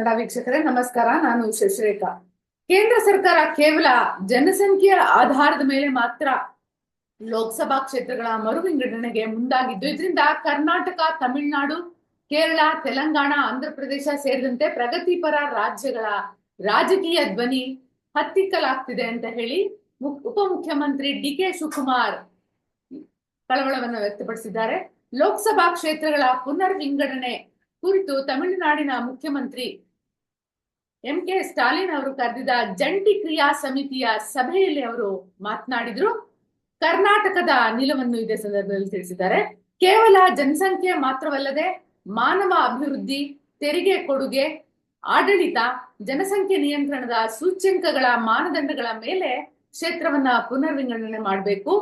ಕನ್ನಡ ವೀಕ್ಷಕರೇ, ನಮಸ್ಕಾರ. ನಾನು ಶಶಿರೇಖಾ. ಕೇಂದ್ರ ಸರ್ಕಾರ ಕೇವಲ ಜನಸಂಖ್ಯೆಯ ಆಧಾರದ ಮೇಲೆ ಮಾತ್ರ ಲೋಕಸಭಾ ಕ್ಷೇತ್ರಗಳ ಮರು ವಿಂಗಡಣೆಗೆ ಮುಂದಾಗಿದ್ದು, ಇದರಿಂದ ಕರ್ನಾಟಕ, ತಮಿಳುನಾಡು, ಕೇರಳ, ತೆಲಂಗಾಣ, ಆಂಧ್ರಪ್ರದೇಶ ಸೇರಿದಂತೆ ಪ್ರಗತಿಪರ ರಾಜ್ಯಗಳ ರಾಜಕೀಯ ಧ್ವನಿ ಹತ್ತಿಕ್ಕಲಾಗ್ತಿದೆ ಅಂತ ಹೇಳಿ ಮುಖ್- ಉಪಮುಖ್ಯಮಂತ್ರಿ ಡಿ ಕೆ ಶಿವಕುಮಾರ್ ಕಳವಳವನ್ನು ವ್ಯಕ್ತಪಡಿಸಿದ್ದಾರೆ. ಲೋಕಸಭಾ ಕ್ಷೇತ್ರಗಳ ಪುನರ್ ವಿಂಗಡಣೆ ಕುರಿತು ತಮಿಳುನಾಡಿನ ಮುಖ್ಯಮಂತ್ರಿ ಎಂ ಕೆ ಸ್ಟಾಲಿನ್ ಅವರು ಕರೆದಿದ್ದ ಜಂಟಿ ಕ್ರಿಯಾ ಸಮಿತಿಯ ಸಭೆಯಲ್ಲಿ ಅವರು ಮಾತನಾಡಿದ್ರು. ಕರ್ನಾಟಕದ ನಿಲುವನ್ನು ಇದೇ ಸಂದರ್ಭದಲ್ಲಿ ತಿಳಿಸಿದ್ದಾರೆ. ಕೇವಲ ಜನಸಂಖ್ಯೆ ಮಾತ್ರವಲ್ಲದೆ ಮಾನವ ಅಭಿವೃದ್ಧಿ, ತೆರಿಗೆ ಕೊಡುಗೆ, ಆಡಳಿತ, ಜನಸಂಖ್ಯೆ ನಿಯಂತ್ರಣದ ಸೂಚ್ಯಂಕಗಳ ಮಾನದಂಡಗಳ ಮೇಲೆ ಕ್ಷೇತ್ರವನ್ನ ಪುನರ್ವಿಂಗಡಣೆ ಮಾಡಬೇಕು.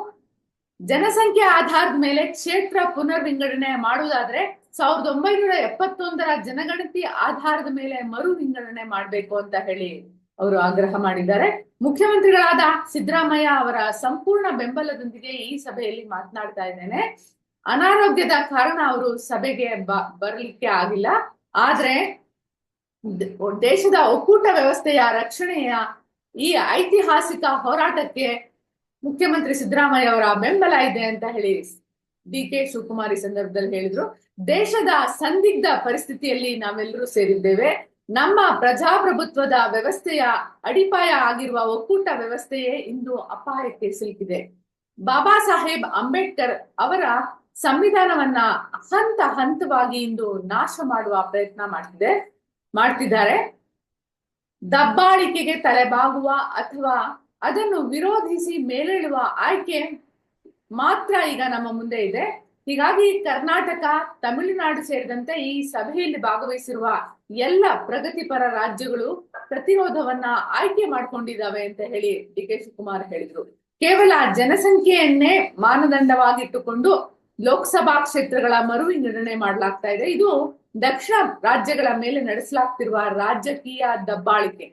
ಜನಸಂಖ್ಯೆ ಆಧಾರದ ಮೇಲೆ ಕ್ಷೇತ್ರ ಪುನರ್ವಿಂಗಡಣೆ ಮಾಡುವುದಾದ್ರೆ ಸಾವಿರದ ಒಂಬೈನೂರ ಎಪ್ಪತ್ತೊಂದರ ಜನಗಣತಿ ಆಧಾರದ ಮೇಲೆ ಮರು ವಿಂಗಡಣೆ ಮಾಡಬೇಕು ಅಂತ ಹೇಳಿ ಅವರು ಆಗ್ರಹ ಮಾಡಿದ್ದಾರೆ. ಮುಖ್ಯಮಂತ್ರಿಗಳಾದ ಸಿದ್ದರಾಮಯ್ಯ ಅವರ ಸಂಪೂರ್ಣ ಬೆಂಬಲದೊಂದಿಗೆ ಈ ಸಭೆಯಲ್ಲಿ ಮಾತನಾಡ್ತಾ ಇದ್ದೇನೆ. ಅನಾರೋಗ್ಯದ ಕಾರಣ ಅವರು ಸಭೆಗೆ ಬರಲಿಕ್ಕೆ ಆಗಿಲ್ಲ. ಆದ್ರೆ ದೇಶದ ಒಕ್ಕೂಟ ವ್ಯವಸ್ಥೆಯ ರಕ್ಷಣೆಯ ಈ ಐತಿಹಾಸಿಕ ಹೋರಾಟಕ್ಕೆ ಮುಖ್ಯಮಂತ್ರಿ ಸಿದ್ದರಾಮಯ್ಯ ಅವರ ಬೆಂಬಲ ಇದೆ ಅಂತ ಹೇಳಿ ಡಿ ಕೆ ಶಿವಕುಮಾರ್ ಈ ಸಂದರ್ಭದಲ್ಲಿ ಹೇಳಿದ್ರು. ದೇಶದ ಸಂದಿಗ್ಧ ಪರಿಸ್ಥಿತಿಯಲ್ಲಿ ನಾವೆಲ್ಲರೂ ಸೇರಿದ್ದೇವೆ. ನಮ್ಮ ಪ್ರಜಾಪ್ರಭುತ್ವದ ವ್ಯವಸ್ಥೆಯ ಅಡಿಪಾಯ ಆಗಿರುವ ಒಕ್ಕೂಟ ವ್ಯವಸ್ಥೆಯೇ ಇಂದು ಅಪಾಯಕ್ಕೆ ಸಿಲುಕಿದೆ. ಬಾಬಾ ಸಾಹೇಬ್ ಅಂಬೇಡ್ಕರ್ ಅವರ ಸಂವಿಧಾನವನ್ನ ಹಂತ ಹಂತವಾಗಿ ಇಂದು ನಾಶ ಮಾಡುವ ಪ್ರಯತ್ನ ಮಾಡ್ತಿದೆ, ಮಾಡ್ತಿದ್ದಾರೆ. ದಬ್ಬಾಳಿಕೆಗೆ ತಲೆಬಾಗುವ ಅಥವಾ ಅದನ್ನು ವಿರೋಧಿಸಿ ಮೇಲೇಳುವ ಆಯ್ಕೆ ಮಾತ್ರ ಈಗ ನಮ್ಮ ಮುಂದೆ ಇದೆ. ಹೀಗಾಗಿ ಕರ್ನಾಟಕ, ತಮಿಳುನಾಡು ಸೇರಿದಂತೆ ಈ ಸಭೆಯಲ್ಲಿ ಭಾಗವಹಿಸಿರುವ ಎಲ್ಲ ಪ್ರಗತಿಪರ ರಾಜ್ಯಗಳು ಪ್ರತಿರೋಧವನ್ನ ಆಯ್ಕೆ ಮಾಡ್ಕೊಂಡಿದ್ದಾವೆ ಅಂತ ಹೇಳಿ ಡಿ ಕೆ ಶಿವಕುಮಾರ್ ಹೇಳಿದ್ರು. ಕೇವಲ ಜನಸಂಖ್ಯೆಯನ್ನೇ ಮಾನದಂಡವಾಗಿಟ್ಟುಕೊಂಡು ಲೋಕಸಭಾ ಕ್ಷೇತ್ರಗಳ ಮರು ನಿರ್ಣಯ ಮಾಡಲಾಗ್ತಾ ಇದೆ. ಇದು ದಕ್ಷಿಣ ರಾಜ್ಯಗಳ ಮೇಲೆ ನಡೆಸಲಾಗ್ತಿರುವ ರಾಜಕೀಯ ದಬ್ಬಾಳಿಕೆ.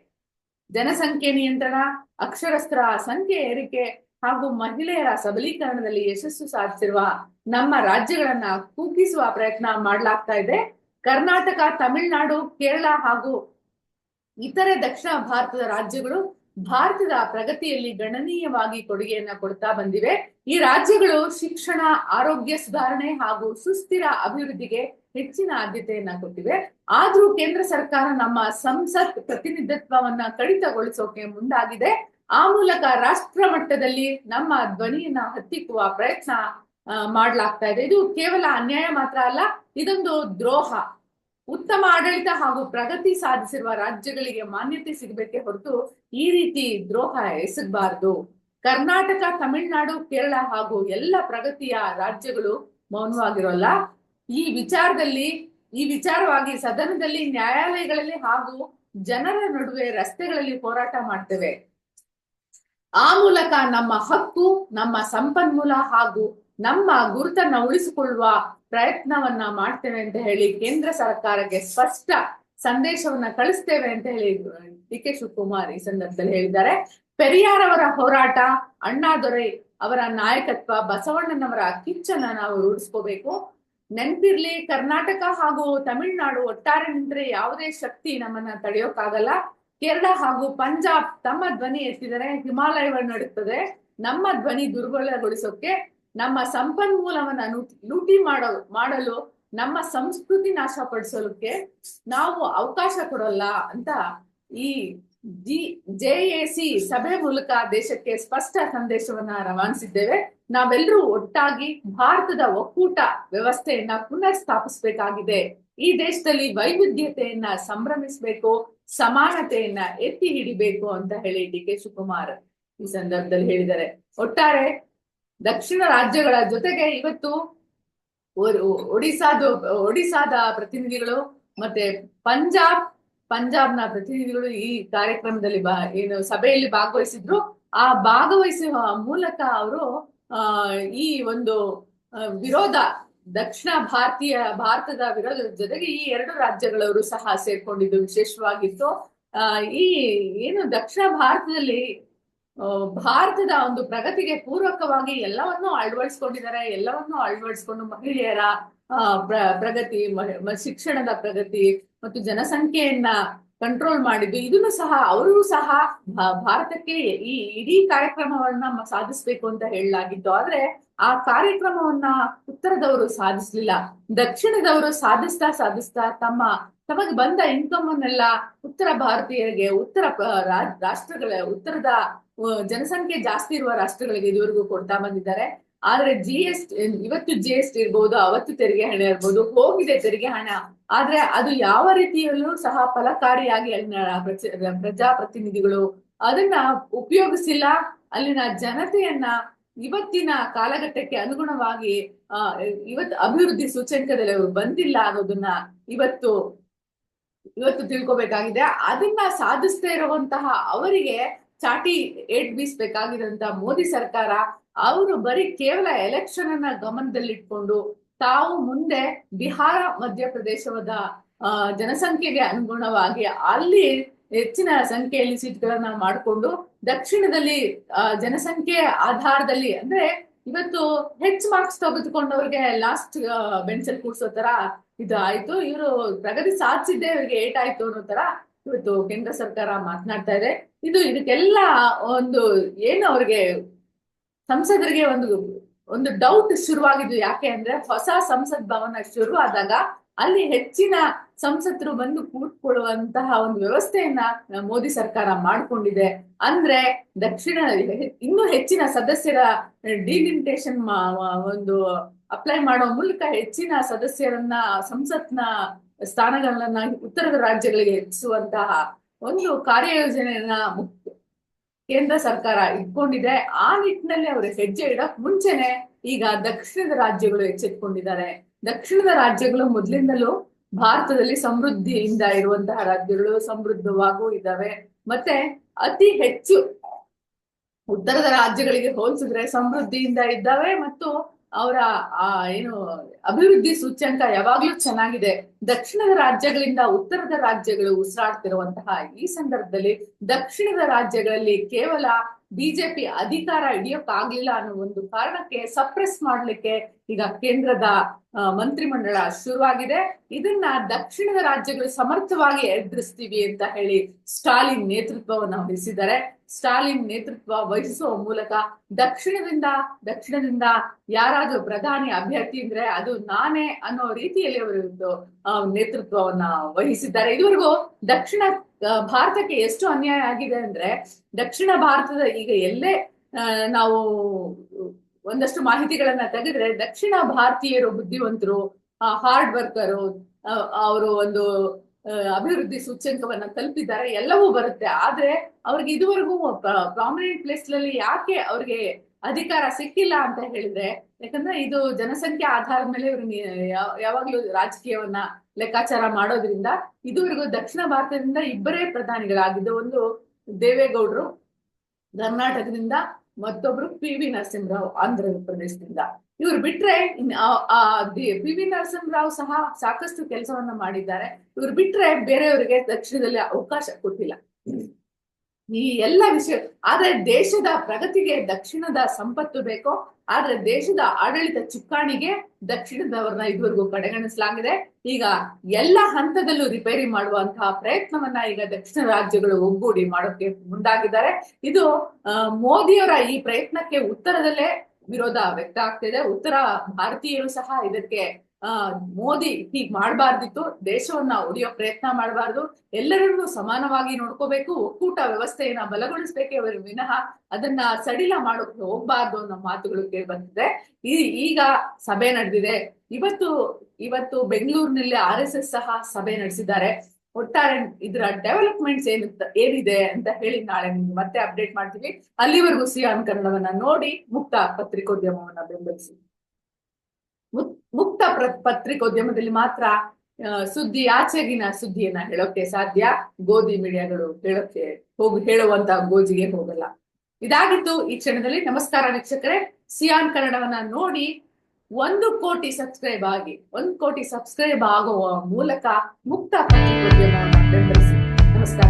ಜನಸಂಖ್ಯೆ ನಿಯಂತ್ರಣ ಅಕ್ಷರಸ್ತ್ರ ಸಂಖ್ಯೆ ಏರಿಕೆ ಹಾಗೂ ಮಹಿಳೆಯರ ಸಬಲೀಕರಣದಲ್ಲಿ ಯಶಸ್ಸು ಸಾಧಿಸಿರುವ ನಮ್ಮ ರಾಜ್ಯಗಳನ್ನ ಕುಗ್ಗಿಸುವ ಪ್ರಯತ್ನ ಮಾಡಲಾಗ್ತಾ ಇದೆ. ಕರ್ನಾಟಕ, ತಮಿಳುನಾಡು, ಕೇರಳ ಹಾಗೂ ಇತರೆ ದಕ್ಷಿಣ ಭಾರತದ ರಾಜ್ಯಗಳು ಭಾರತದ ಪ್ರಗತಿಯಲ್ಲಿ ಗಣನೀಯವಾಗಿ ಕೊಡುಗೆಯನ್ನ ಕೊಡ್ತಾ ಬಂದಿವೆ. ಈ ರಾಜ್ಯಗಳು ಶಿಕ್ಷಣ, ಆರೋಗ್ಯ ಸುಧಾರಣೆ ಹಾಗೂ ಸುಸ್ಥಿರ ಅಭಿವೃದ್ಧಿಗೆ ಹೆಚ್ಚಿನ ಆದ್ಯತೆಯನ್ನ ಕೊಟ್ಟಿವೆ. ಆದ್ರೂ ಕೇಂದ್ರ ಸರ್ಕಾರ ನಮ್ಮ ಸಂಸತ್ ಪ್ರತಿನಿಧಿತ್ವವನ್ನ ಕಡಿತಗೊಳಿಸೋಕೆ ಮುಂದಾಗಿದೆ. ಆ ಮೂಲಕ ರಾಷ್ಟ್ರ ಮಟ್ಟದಲ್ಲಿ ನಮ್ಮ ಧ್ವನಿಯನ್ನ ಹತ್ತಿಕ್ಕುವ ಪ್ರಯತ್ನ ಮಾಡಲಾಗ್ತಾ ಇದೆ. ಇದು ಕೇವಲ ಅನ್ಯಾಯ ಮಾತ್ರ ಅಲ್ಲ, ಇದೊಂದು ದ್ರೋಹ. ಉತ್ತಮ ಆಡಳಿತ ಹಾಗೂ ಪ್ರಗತಿ ಸಾಧಿಸಿರುವ ರಾಜ್ಯಗಳಿಗೆ ಮಾನ್ಯತೆ ಸಿಗಬೇಕೆ ಹೊರತು ಈ ರೀತಿ ದ್ರೋಹ ಎಸಗಬಾರದು. ಕರ್ನಾಟಕ, ತಮಿಳುನಾಡು, ಕೇರಳ ಹಾಗೂ ಎಲ್ಲ ಪ್ರಗತಿಯ ರಾಜ್ಯಗಳು ಮೌನವಾಗಿರೋಲ್ಲ. ಈ ವಿಚಾರದಲ್ಲಿ, ಈ ವಿಚಾರವಾಗಿ ಸದನದಲ್ಲಿ ನ್ಯಾಯಾಲಯಗಳಲ್ಲಿ ಹಾಗೂ ಜನರ ನಡುವೆ ರಸ್ತೆಗಳಲ್ಲಿ ಹೋರಾಟ ಮಾಡ್ತೇವೆ. ಆ ಮೂಲಕ ನಮ್ಮ ಹಕ್ಕು, ನಮ್ಮ ಸಂಪನ್ಮೂಲ ಹಾಗೂ ನಮ್ಮ ಗುರುತನ್ನ ಉಳಿಸಿಕೊಳ್ಳುವ ಪ್ರಯತ್ನವನ್ನ ಮಾಡ್ತೇವೆ ಅಂತ ಹೇಳಿ ಕೇಂದ್ರ ಸರ್ಕಾರಕ್ಕೆ ಸ್ಪಷ್ಟ ಸಂದೇಶವನ್ನ ಕಳಿಸ್ತೇವೆ ಅಂತ ಹೇಳಿ ಡಿ ಕೆ ಶಿವಕುಮಾರ್ ಈ ಸಂದರ್ಭದಲ್ಲಿ ಹೇಳಿದ್ದಾರೆ. ಪೆರಿಯಾರ್ ಅವರ ಹೋರಾಟ ಅಣ್ಣಾದೊರೈ ಅವರ ನಾಯಕತ್ವ, ಬಸವಣ್ಣನವರ ಕಿಚ್ಚನ್ನ ನಾವು ರೂಢಿಸ್ಕೋಬೇಕು. ನೆನ್ಪಿರ್ಲಿ, ಕರ್ನಾಟಕ ಹಾಗೂ ತಮಿಳುನಾಡು ಒಟ್ಟಾರೆ ನಿಂತರೆ ಯಾವುದೇ ಶಕ್ತಿ ನಮ್ಮನ್ನ ತಡೆಯೋಕ್ಕಾಗಲ್ಲ. ಕೇರಳ ಹಾಗೂ ಪಂಜಾಬ್ ತಮ್ಮ ಧ್ವನಿ ಎತ್ತಿದರೆ ಹಿಮಾಲಯವನ್ನು ನಡುತ್ತದೆ. ನಮ್ಮ ಧ್ವನಿ ದುರ್ಬಲಗೊಳಿಸೋಕೆ ನಮ್ಮ ಸಂಪನ್ಮೂಲವನ್ನ ಲೂಟಿ ಮಾಡೋ, ಮಾಡಲು ನಮ್ಮ ಸಂಸ್ಕೃತಿ ನಾಶ ಪಡಿಸೋದಕ್ಕೆ ನಾವು ಅವಕಾಶ ಕೊಡಲ್ಲ ಅಂತ ಈ ಜಿ ಜೆಎಸಿ ಸಭೆ ಮೂಲಕ ದೇಶಕ್ಕೆ ಸ್ಪಷ್ಟ ಸಂದೇಶವನ್ನ ರವಾನಿಸಿದ್ದೇವೆ. ನಾವೆಲ್ಲರೂ ಒಟ್ಟಾಗಿ ಭಾರತದ ಒಕ್ಕೂಟ ವ್ಯವಸ್ಥೆಯನ್ನ ಪುನರ್ ಸ್ಥಾಪಿಸಬೇಕಾಗಿದೆ. ಈ ದೇಶದಲ್ಲಿ ವೈವಿಧ್ಯತೆಯನ್ನ ಸಂಭ್ರಮಿಸಬೇಕು, ಸಮಾನತೆಯನ್ನ ಎತ್ತಿ ಹಿಡಿಬೇಕು ಅಂತ ಹೇಳಿ ಡಿ ಕೆ ಶಿವಕುಮಾರ್ ಈ ಸಂದರ್ಭದಲ್ಲಿ ಹೇಳಿದ್ದಾರೆ. ಒಟ್ಟಾರೆ ದಕ್ಷಿಣ ರಾಜ್ಯಗಳ ಜೊತೆಗೆ ಇವತ್ತು ಒಡಿಸಾದ ಒಡಿಸಾದ ಪ್ರತಿನಿಧಿಗಳು ಮತ್ತೆ ಪಂಜಾಬ್, ಪಂಜಾಬ್ನ ಪ್ರತಿನಿಧಿಗಳು ಈ ಕಾರ್ಯಕ್ರಮದಲ್ಲಿ ಬಾ, ಏನು ಸಭೆಯಲ್ಲಿ ಭಾಗವಹಿಸಿದ್ರು. ಆ ಭಾಗವಹಿಸುವ ಮೂಲಕ ಅವರು ಈ ಒಂದು ವಿರೋಧ ದಕ್ಷಿಣ ಭಾರತೀಯ, ಭಾರತದ ವಿರೋಧದ ಜೊತೆಗೆ ಈ ಎರಡು ರಾಜ್ಯಗಳವರು ಸಹ ಸೇರ್ಕೊಂಡಿದ್ದು ವಿಶೇಷವಾಗಿತ್ತು. ಈ, ಏನು ದಕ್ಷಿಣ ಭಾರತದಲ್ಲಿ ಭಾರತದ ಒಂದು ಪ್ರಗತಿಗೆ ಪೂರಕವಾಗಿ ಎಲ್ಲವನ್ನೂ ಅಳವಡಿಸ್ಕೊಂಡಿದ್ದಾರೆ, ಎಲ್ಲವನ್ನೂ ಅಳವಡಿಸ್ಕೊಂಡು ಮಹಿಳೆಯರ ಪ್ರ- ಪ್ರಗತಿ ಶಿಕ್ಷಣದ ಪ್ರಗತಿ ಮತ್ತು ಜನಸಂಖ್ಯೆಯನ್ನ ಕಂಟ್ರೋಲ್ ಮಾಡಿದ್ದು. ಇದನ್ನು ಸಹ ಅವರು ಸಹ ಭಾರತಕ್ಕೆ ಈ ಇಡೀ ಕಾರ್ಯಕ್ರಮವನ್ನ ಸಾಧಿಸ್ಬೇಕು ಅಂತ ಹೇಳಲಾಗಿತ್ತು. ಆದ್ರೆ ಆ ಕಾರ್ಯಕ್ರಮವನ್ನ ಉತ್ತರದವರು ಸಾಧಿಸ್ಲಿಲ್ಲ. ದಕ್ಷಿಣದವರು ಸಾಧಿಸ್ತಾ ಸಾಧಿಸ್ತಾ ತಮ್ಮ ತಮಗೆ ಬಂದ ಇನ್ಕಮ್ ಅನ್ನೆಲ್ಲ ಉತ್ತರ ಭಾರತೀಯರಿಗೆ, ಉತ್ತರ ರಾಷ್ಟ್ರಗಳ, ಉತ್ತರದ ಜನಸಂಖ್ಯೆ ಜಾಸ್ತಿ ಇರುವ ರಾಷ್ಟ್ರಗಳಿಗೆ ಇದುವರೆಗೂ ಕೊಡ್ತಾ ಬಂದಿದ್ದಾರೆ. ಆದ್ರೆ ಜಿ ಎಸ್ ಇವತ್ತು ಜಿ ಎಸ್ ಟಿ ಇರ್ಬೋದು, ಅವತ್ತು ತೆರಿಗೆ ಹಣ ಇರ್ಬೋದು, ಹೋಗಿದೆ ತೆರಿಗೆ ಹಣ. ಆದ್ರೆ ಅದು ಯಾವ ರೀತಿಯಲ್ಲೂ ಸಹ ಫಲಕಾರಿಯಾಗಿ ಅಲ್ಲಿನ ಪ್ರಜ- ಪ್ರಜಾಪ್ರತಿನಿಧಿಗಳು ಅದನ್ನ ಉಪಯೋಗಿಸಿಲ್ಲ. ಅಲ್ಲಿನ ಜನತೆಯನ್ನ ಇವತ್ತಿನ ಕಾಲಘಟ್ಟಕ್ಕೆ ಅನುಗುಣವಾಗಿ, ಆ ಇವತ್ತು ಅಭಿವೃದ್ಧಿ ಸೂಚ್ಯಂಕದಲ್ಲಿ ಅವರು ಬಂದಿಲ್ಲ ಅನ್ನೋದನ್ನ ಇವತ್ತು ಇವತ್ತು ತಿಳ್ಕೊಬೇಕಾಗಿದೆ. ಅದನ್ನ ಸಾಧಿಸ್ತಾ ಇರುವಂತಹ ಅವರಿಗೆ ಚಾಟಿ ಏಟ್ ಬೀಸ್ಬೇಕಾಗಿರೋಂತ ಮೋದಿ ಸರ್ಕಾರ, ಅವರು ಬರೀ ಕೇವಲ ಎಲೆಕ್ಷನ್ ಅನ್ನ ಗಮನದಲ್ಲಿಟ್ಕೊಂಡು ತಾವು ಮುಂದೆ ಬಿಹಾರ ಮಧ್ಯಪ್ರದೇಶದ ಜನಸಂಖ್ಯೆಗೆ ಅನುಗುಣವಾಗಿ ಅಲ್ಲಿ ಹೆಚ್ಚಿನ ಸಂಖ್ಯೆಯಲ್ಲಿ ಸೀಟ್ಗಳನ್ನ ಮಾಡಿಕೊಂಡು ದಕ್ಷಿಣದಲ್ಲಿ ಜನಸಂಖ್ಯೆ ಆಧಾರದಲ್ಲಿ ಅಂದ್ರೆ ಇವತ್ತು ಹೆಚ್ಚು ಮಾರ್ಕ್ಸ್ ತೆಗೆದುಕೊಂಡವ್ರಿಗೆ ಲಾಸ್ಟ್ ಬೆಂಚಲ್ಲಿ ಕೂಡ್ಸೋ ತರ ಇದು ಆಯ್ತು ಇವರು ಪ್ರಗತಿ ಸಾಧಿಸಿದ್ದೆ ಇವರಿಗೆ ಏಟಾಯ್ತು ಅನ್ನೋ ತರ ಇವತ್ತು ಕೇಂದ್ರ ಸರ್ಕಾರ ಮಾತನಾಡ್ತಾ ಇದೆ. ಇದು ಇದಕ್ಕೆಲ್ಲ ಒಂದು ಏನು ಅವ್ರಿಗೆ ಸಂಸದರಿಗೆ ಒಂದು ಒಂದು ಡೌಟ್ ಶುರುವಾಗಿದ್ದು ಯಾಕೆ ಅಂದ್ರೆ ಹೊಸ ಸಂಸತ್ ಭವನ ಶುರು ಆದಾಗ ಅಲ್ಲಿ ಹೆಚ್ಚಿನ ಸಂಸದರು ಬಂದು ಕೂತ್ಕೊಳ್ಳುವಂತಹ ಒಂದು ವ್ಯವಸ್ಥೆಯನ್ನ ಮೋದಿ ಸರ್ಕಾರ ಮಾಡ್ಕೊಂಡಿದೆ. ಅಂದ್ರೆ ದಕ್ಷಿಣ, ಇನ್ನೂ ಹೆಚ್ಚಿನ ಸದಸ್ಯರ ಡಿಲಿಮಿಟೇಷನ್ ಒಂದು ಅಪ್ಲೈ ಮಾಡೋ ಮೂಲಕ ಹೆಚ್ಚಿನ ಸದಸ್ಯರನ್ನ, ಸಂಸತ್ನ ಸ್ಥಾನಗಳನ್ನ ಉತ್ತರದ ರಾಜ್ಯಗಳಿಗೆ ಹೆಚ್ಚಿಸುವಂತಹ ಒಂದು ಕಾರ್ಯಯೋಜನೆಯನ್ನ ಕೇಂದ್ರ ಸರ್ಕಾರ ಇಟ್ಕೊಂಡಿದೆ, ಆ ನಿಟ್ಟಿನಲ್ಲಿ ಅವರು ಹೆಜ್ಜೆ ಇಡಕ್ ಮುಂಚೆನೆ ಈಗ ದಕ್ಷಿಣದ ರಾಜ್ಯಗಳು ಎಚ್ಚೆತ್ಕೊಂಡಿದ್ದಾರೆ. ದಕ್ಷಿಣದ ರಾಜ್ಯಗಳು ಮೊದಲಿಂದಲೂ ಭಾರತದಲ್ಲಿ ಸಮೃದ್ಧಿಯಿಂದ ಇರುವಂತಹ ರಾಜ್ಯಗಳು ಸಮೃದ್ಧವಾಗೂ ಇದ್ದಾವೆ. ಮತ್ತೆ ಅತಿ ಹೆಚ್ಚು ಉತ್ತರದ ರಾಜ್ಯಗಳಿಗೆ ಹೋಲಿಸಿದ್ರೆ ಸಮೃದ್ಧಿಯಿಂದ ಇದ್ದಾವೆ ಮತ್ತು ಅವರ, ಆ, ಏನು, ಅಭಿವೃದ್ಧಿ ಸೂಚ್ಯಂಕ ಯಾವಾಗ್ಲೂ ಚೆನ್ನಾಗಿದೆ. ದಕ್ಷಿಣದ ರಾಜ್ಯಗಳಿಂದ ಉತ್ತರದ ರಾಜ್ಯಗಳು ಉಸಿರಾಡ್ತಿರುವಂತಹ ಈ ಸಂದರ್ಭದಲ್ಲಿ ದಕ್ಷಿಣದ ರಾಜ್ಯಗಳಲ್ಲಿ ಕೇವಲ ಬಿಜೆಪಿ ಅಧಿಕಾರ ಹಿಡಿಯೋಕ್ಕಾಗ್ಲಿಲ್ಲ ಅನ್ನೋ ಒಂದು ಕಾರಣಕ್ಕೆ ಸಪ್ರೆಸ್ ಮಾಡ್ಲಿಕ್ಕೆ ಈಗ ಕೇಂದ್ರದ ಮಂತ್ರಿಮಂಡಲ ಶುರುವಾಗಿದೆ. ಇದನ್ನ ದಕ್ಷಿಣದ ರಾಜ್ಯಗಳು ಸಮರ್ಥವಾಗಿ ಎದುರಿಸ್ತೀವಿ ಅಂತ ಹೇಳಿ ಸ್ಟಾಲಿನ್ ನೇತೃತ್ವವನ್ನು ವಹಿಸಿದ್ದಾರೆ. ಸ್ಟಾಲಿನ್ ನೇತೃತ್ವ ವಹಿಸುವ ಮೂಲಕ ದಕ್ಷಿಣದಿಂದ ದಕ್ಷಿಣದಿಂದ ಯಾರಾದ್ರೂ ಪ್ರಧಾನಿ ಅಭ್ಯರ್ಥಿ ಅಂದ್ರೆ ಅದು ನಾನೇ ಅನ್ನೋ ರೀತಿಯಲ್ಲಿ ಅವರು ಒಂದು ನೇತೃತ್ವವನ್ನ ವಹಿಸಿದ್ದಾರೆ. ಇದುವರೆಗೂ ದಕ್ಷಿಣ ಭಾರತಕ್ಕೆ ಎಷ್ಟು ಅನ್ಯಾಯ ಆಗಿದೆ ಅಂದ್ರೆ ದಕ್ಷಿಣ ಭಾರತದ ಈಗ ಎಲ್ಲೇ ನಾವು ಒಂದಷ್ಟು ಮಾಹಿತಿಗಳನ್ನ ತೆಗೆದ್ರೆ ದಕ್ಷಿಣ ಭಾರತೀಯರು ಬುದ್ಧಿವಂತರು ಹಾರ್ಡ್ ವರ್ಕರು ಅವರು ಒಂದು ಅಭಿವೃದ್ಧಿ ಸೂಚ್ಯಂಕವನ್ನ ತಲುಪಿದ್ದಾರೆ, ಎಲ್ಲವೂ ಬರುತ್ತೆ. ಆದ್ರೆ ಅವ್ರಿಗೆ ಇದುವರೆಗೂ ಪ್ರಾಮಿನೆಂಟ್ ಪ್ಲೇಸ್ನಲ್ಲಿ ಯಾಕೆ ಅವ್ರಿಗೆ ಅಧಿಕಾರ ಸಿಕ್ಕಿಲ್ಲ ಅಂತ ಹೇಳಿದ್ರೆ, ಯಾಕಂದ್ರೆ ಇದು ಜನಸಂಖ್ಯೆ ಆಧಾರದ ಮೇಲೆ ಇವರು ಯಾವಾಗ್ಲೂ ರಾಜಕೀಯವನ್ನ ಲೆಕ್ಕಾಚಾರ ಮಾಡೋದ್ರಿಂದ ಇದುವರೆಗೂ ದಕ್ಷಿಣ ಭಾರತದಿಂದ ಇಬ್ಬರೇ ಪ್ರಧಾನಿಗಳಾಗಿದ್ದು, ಒಂದು ದೇವೇಗೌಡರು, ಕರ್ನಾಟಕದಿಂದ ಮತ್ತೊಬ್ರು ಪಿ ವಿ ನರಸಿಂಹರಾವ್ ಆಂಧ್ರ ಪ್ರದೇಶದಿಂದ. ಇವ್ರು ಬಿಟ್ರೆ ಪಿ ವಿ ನರಸಿಂಹರಾವ್ ಸಹ ಸಾಕಷ್ಟು ಕೆಲಸವನ್ನ ಮಾಡಿದ್ದಾರೆ. ಇವ್ರು ಬಿಟ್ರೆ ಬೇರೆಯವರಿಗೆ ದಕ್ಷಿಣದಲ್ಲಿ ಅವಕಾಶ ಕೊಟ್ಟಿಲ್ಲ. ಈ ಎಲ್ಲ ವಿಷಯ, ಆದ್ರೆ ದೇಶದ ಪ್ರಗತಿಗೆ ದಕ್ಷಿಣದ ಸಂಪತ್ತು ಬೇಕೋ ಆದ್ರೆ ದೇಶದ ಆಡಳಿತ ಚುಕ್ಕಾಣಿಗೆ ದಕ್ಷಿಣದವರನ್ನ ಇದುವರೆಗೂ ಕಡೆಗಣಿಸಲಾಗಿದೆ. ಈಗ ಎಲ್ಲ ಹಂತದಲ್ಲೂ ರಿಪೇರಿ ಮಾಡುವಂತಹ ಪ್ರಯತ್ನವನ್ನ ಈಗ ದಕ್ಷಿಣ ರಾಜ್ಯಗಳು ಒಗ್ಗೂಡಿ ಮಾಡೋಕೆ ಮುಂದಾಗಿದ್ದಾರೆ. ಇದು ಮೋದಿಯವರ ಈ ಪ್ರಯತ್ನಕ್ಕೆ ಉತ್ತರದಲ್ಲೇ ವಿರೋಧ ವ್ಯಕ್ತ ಆಗ್ತಿದೆ. ಉತ್ತರ ಭಾರತೀಯರು ಸಹ ಇದಕ್ಕೆ ಮೋದಿ ಹೀಗ್ ಮಾಡಬಾರ್ದಿತ್ತು, ದೇಶವನ್ನ ಉಳಿಯೋ ಪ್ರಯತ್ನ ಮಾಡಬಾರ್ದು, ಎಲ್ಲರನ್ನೂ ಸಮಾನವಾಗಿ ನೋಡ್ಕೋಬೇಕು, ಒಕ್ಕೂಟ ವ್ಯವಸ್ಥೆಯನ್ನ ಬಲಗೊಳಿಸ್ಬೇಕೆ ವಿನಃ ಅದನ್ನ ಸಡಿಲ ಮಾಡೋಕೆ ಹೋಗ್ಬಾರ್ದು ಅನ್ನೋ ಮಾತುಗಳು ಕೇಳಿ ಬಂದಿದೆ ಈ, ಈಗ ಸಭೆ ನಡೆದಿದೆ. ಇವತ್ತು ಇವತ್ತು ಬೆಂಗಳೂರಿನಲ್ಲಿ ಆರ್ ಎಸ್ ಎಸ್ ಸಹ ಸಭೆ ನಡೆಸಿದ್ದಾರೆ. ಒಟ್ಟಾರೆ ಇದರ ಡೆವಲಪ್ಮೆಂಟ್ಸ್ ಏನು ಏನಿದೆ ಅಂತ ಹೇಳಿ ನಾಳೆ ನಿಮ್ಗೆ ಮತ್ತೆ ಅಪ್ಡೇಟ್ ಮಾಡ್ತೀವಿ. ಅಲ್ಲಿವರೆಗೂ ಸಿಯಾನ್ ಕನ್ನಡವನ್ನ ನೋಡಿ ಮುಕ್ತ ಪತ್ರಿಕೋದ್ಯಮವನ್ನ ಬೆಂಬಲಿಸಿ. ಮುಕ್ತ ಪತ್ರಿಕೋದ್ಯಮದಲ್ಲಿ ಮಾತ್ರ ಸುದ್ದಿ, ಆಚೆಗಿನ ಸುದ್ದಿಯನ್ನ ಹೇಳೋಕೆ ಸಾಧ್ಯ. ಗೋಧಿ ಮೀಡಿಯಾಗಳು ಹೇಳೋಕೆ ಹೋಗಿ, ಹೇಳುವಂತ ಗೋಜಿಗೆ ಹೋಗಲ್ಲ. ಇದಾಗಿತ್ತು ಈ ಕ್ಷಣದಲ್ಲಿ. ನಮಸ್ಕಾರ ವೀಕ್ಷಕರೇ. ಸಿಯಾನ್ ಕನ್ನಡವನ್ನ ನೋಡಿ ಒಂದು ಕೋಟಿ ಸಬ್ಸ್ಕ್ರೈಬ್ ಆಗಿ, ಒಂದು ಕೋಟಿ ಸಬ್ಸ್ಕ್ರೈಬ್ ಆಗುವ ಮೂಲಕ ಮುಕ್ತ ಪತ್ರಿಕೋದ್ಯಮವನ್ನು ಬೆಂಬಲಿಸಿ. ನಮಸ್ಕಾರ